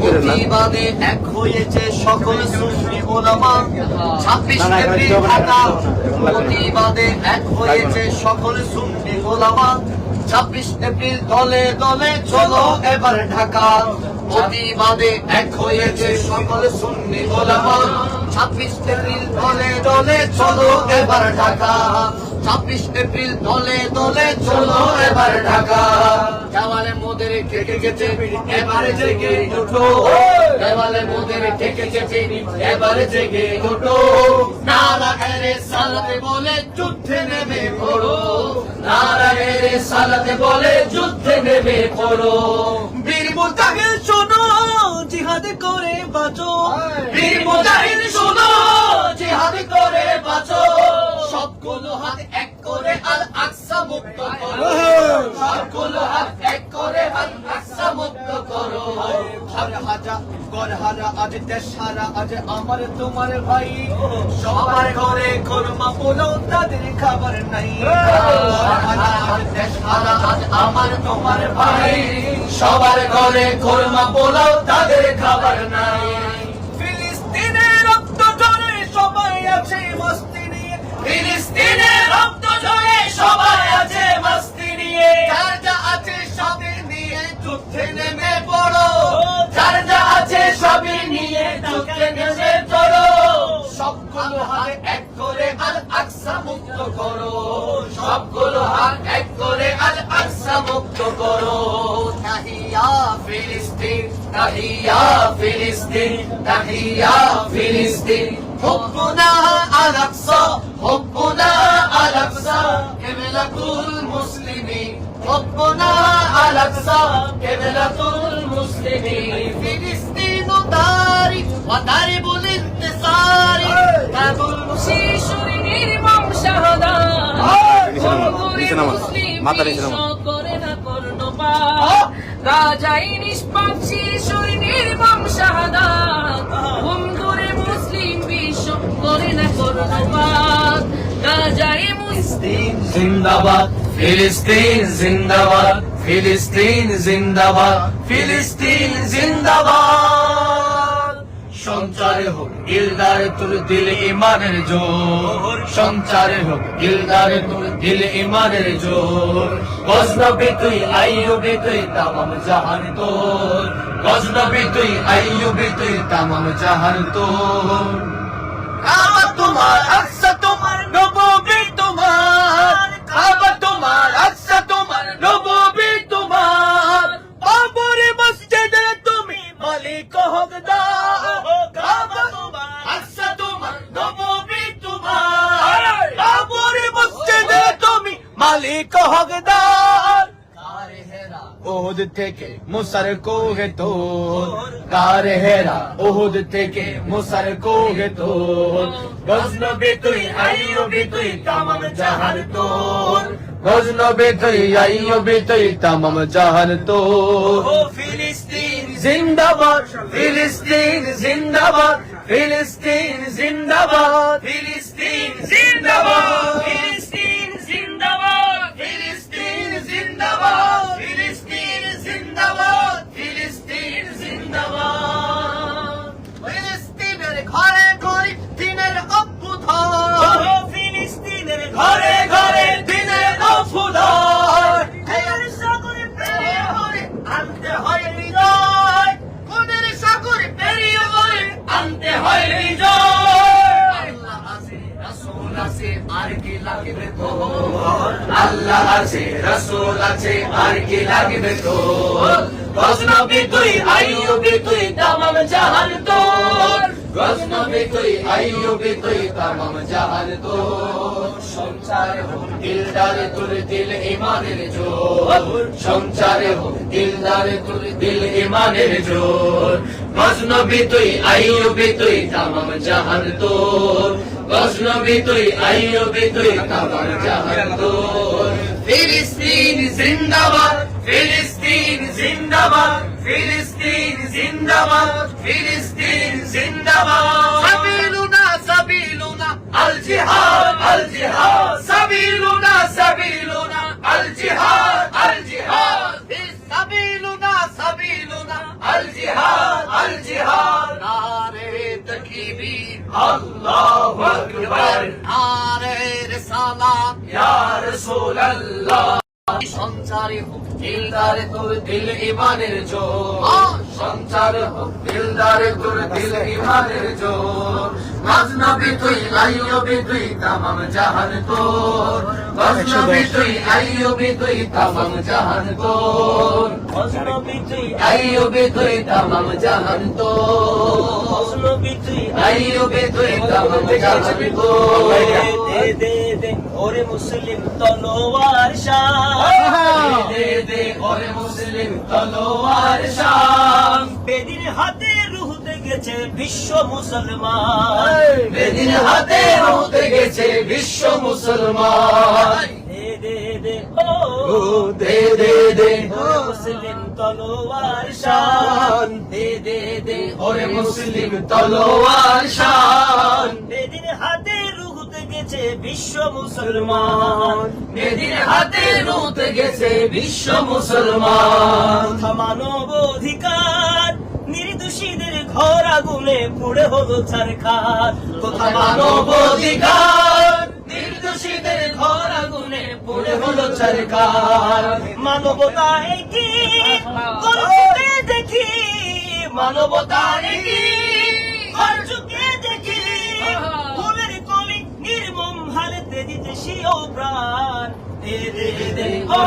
প্রতিবাদে এক হয়েছে সকল সুন্নি ওলামা। ছাব্বিশ প্রতিবাদে এক হয়েছে সকল সুন্নি ওলামা। ছাব্বিশ এপ্রিল, দলে দলে চলো এবার ঢাকা। প্রতিবাদে এক হয়েছে সকল সুন্নি ওলামা ছাব্বিশ এপ্রিল, দলে দলে চলো এবার ঢাকা। ছাব্বিশ এপ্রিল, দলে দলে চলো এবার ঢাকা। দেওয়ালে মোদের কেটে গেছে, এবারে জেগে উঠো। দেওয়ালে মোদের ঠেকে গেছে এবারে জেগে উঠো নারায়ণের সালাতে বলে যুদ্ধে নেমে পড়ো। নারায়ণের সালাতে বলে যুদ্ধে নেমে পড়ো। বীর মুজাহিদ, শোনো, জিহাদ করে বাঁচো। বীর মুজাহিদ, শোনো, জিহাদ করে বাঁচো। সবগুলো হাত এক করে আল আকসা মুক্ত করো। সবগুলো হাত এক করে আল আকসা মুক্ত করো। ঘর হাজা ঘর হারা, আজ দেশ হারা, আজ আমার তোমার ভাই। সবার ঘরে খোরমা বলো, তাদের খাবার নাই। ঘর হারা, আজ দেশ আজ সবার ঘরে কোরমা বলো, তাদের খাবার নাই। সবগুলো হাত এক করে আল আকসা মুক্ত করো সবগুলো হাত এক করে আল আকসা মুক্ত করো তাহিয়া ফিলিস্তিন তাহিয়া ফিলিস্তিন তাহিয়া ফিলিস্তিন حبنا الأقصى حبنا الأقصى قبلة المسلمين حبنا الأقصى قبلة المسلمين فلسطين داري ودرب الانتصار মাথা নিচে। করে গাজাই নিষ্পাপ শিশুর নির্মম শাহাদা ধরে মুসলিম বিশ্ব করে না কর্ণপাত গাজাই মুসলিম। জিন্দাবাদ ফিলিস্তিন জিন্দাবাদ ফিলিস্তিন জিন্দাবাদ ফিলিস্তিন জিন্দাবাদ। সঞ্চারে হোক, দিলদারে তোর দিল ইমানের জোর। সঞ্চারে হোক, দিলদারে তোর দিল ইমানের জোর। গজনবি তুই, আইয়ুবি তুই, তামাম জাহান তোর। গজনবি তুই, আইয়ুবি তুই, তামাম জাহান তোর। তোমার মালিক হকদার ওহুদ থেকে মুসার কোহে তোর কার হেরা ওহুদ থেকে মুসার কোহে তোর গজনবী তুই আইয়ুবী তুই তামাম জাহান তোর গজনবী তুই আইয়ুবী তুই তামাম জাহান তোর ফিলিস্তিন জিন্দাবাদ ফিলিস্তিন জিন্দাবাদ ফিলিস্তিন জিন্দাবাদ ফিলিস্তিন জিন্দাবাদ আল্লাহ আছে, রাসূল আছে, আর কি লাগবে তোর গজনবী তুই, আইয়ুবী তুই, তামাম জাহান তোর। গজনবী তুই, আইয়ুবী তুই, তামাম জাহান তোর। সঞ্চারে হোক দিলদারে তোর দিল ইমানের জোর। সঞ্চারে হোক দিলদারে তোর দিল ইমানের জোর। গজনবী তুই, আইয়ুবী তুই, তামাম জাহান তোর। গজনবী তুই আইয়ুবী তুই তামাম জাহান তোর ফিলিস্তিন জিন্দাবাদ ফিলিস্তিন জিন্দাবাদ। ফিলিস্তিন জিহাদ। সঞ্চারে হোক দিলদারে তোর দিল ইমানের জোর। সঞ্চারে হোক দিলদারে তোর দিল ইমানের জোর। গজনবী তুই আইয়ুবী তুই তামাম জাহান তোর গজনবী তুই আইয়ুবী তুই তামাম জাহান তোর অজনবী তুই আইয়ুবী তুই তামাম জাহান তোর অজনবী তুই আইয়ুবী তুই তামাম জাহান তোর দে দে দে ওরে মুসলিম তলোয়ার শান দে দে ওরে মুসলিম তলোয়ার শান বেদিন হাতে রুহতে গেছে বিশ্ব মুসলমান। বেদিন হাতে রোতে গেছে বিশ্ব মুসলমান। দে দে দে ও দে দে দে। ওরে মুসলিম তলোয়ার শান। দে দে দে ওরে মুসলিম তলোয়ার শান। বেদিন হাতে রুহতে গেছে বিশ্ব মুসলমান। বেদিন হাতে রোতে গেছে বিশ্ব মুসলমান। কথা মানব অধিকার নির্দোষীদের ঘর আগুনে পুড়ে হলো ছারখার। কোথা মানব অধিকার। নির্দোষীদের ঘর আগুনে পড়ে হলো সরকার মানবতা কি দেখি। মানবতা কি দেখি। ফুলের কলি নির্মম হালতে দিতে শিও প্রাণ। দে দে দে ও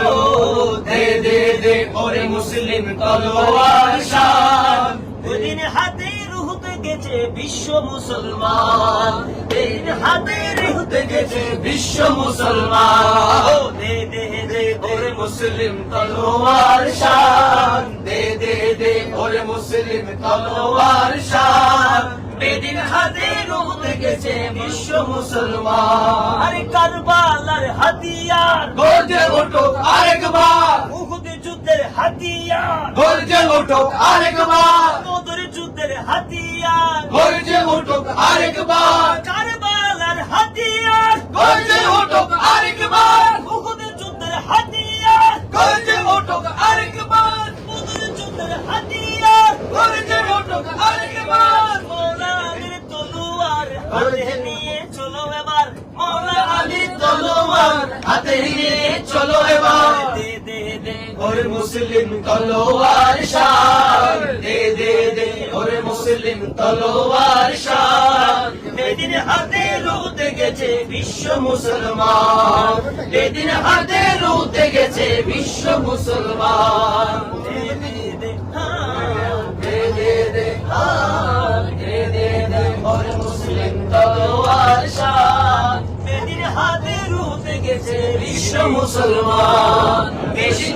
দে দে দে ওরে মুসলিম তলোয়ার শান বিশ্ব মুসলমান। দিন হাতে রুহতে গেছে বিশ্ব মুসলমান। দে দে দে ওরে মুসলিম তলোয়ার শান। দে দে দে ওরে মুসলিম তলোয়ার শান। বেদিন হাতে গেছে বিশ্ব মুসলমান। আরে কারবালার হাতিয়ার। গর্জে ওঠো আরেকবার। উহুদ যুদ্ধের হাতিয়ার। গর্জে ওঠো আরেকবার। যুদ্ধের হাতিয়ার। গর্জে ওঠো আরেকবার। কারবালার হাতিয়ার। গর্জে ওঠো আরেকবার। উহুদ যুদ্ধের হাতিয়ার। গর্জে ওঠো আরেকবার। বদর যুদ্ধের হাতিয়ার। গর্জে ওঠো আরেকবার। মৌলাদের তলোয়ার হাতে নিয়ে চলো এবার। মৌলা আলী তলোয়ার হাতে নিয়ে চলো এবার। দে দে দে ওরে মুসলিম তলোয়ার শান তলোয়ার শান হাতে রুতে গেছে বিশ্ব মুসলমান। বেদিন হাতে রুতে গেছে বিশ্ব মুসলমান। তলোয়ার শান বেদিন হাতে রুতে গেছে বিশ্ব মুসলমান। বেশি